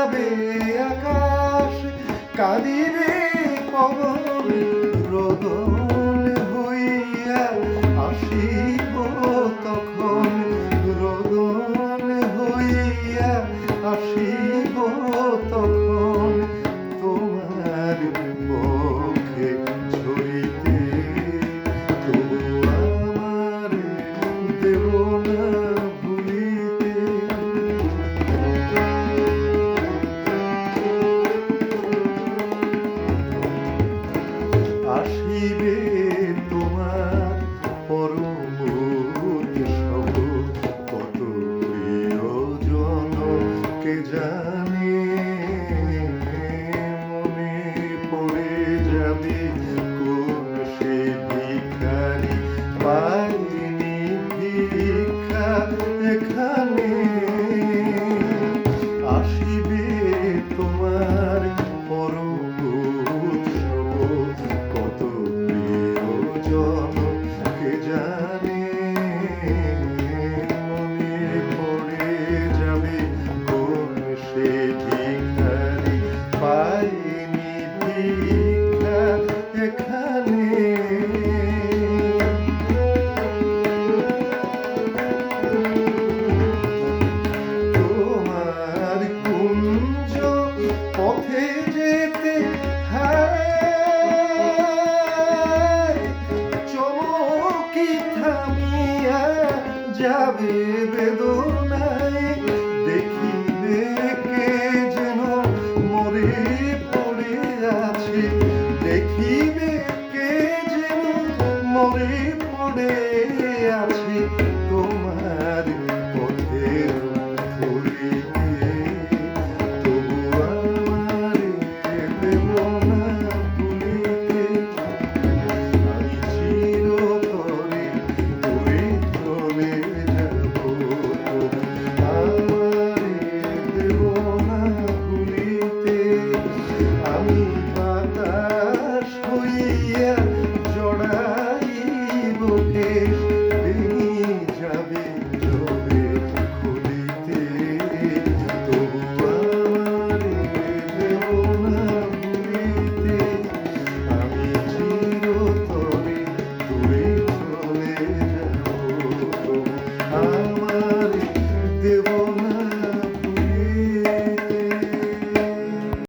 কাঁদাবে আকাশ কাঁদিবে পবন রোদন হইয়া আসিব তখন। তখন জীবনে কোন সে ভিখারি পাইনি ভিক্ষা এখানে যাবে Deus.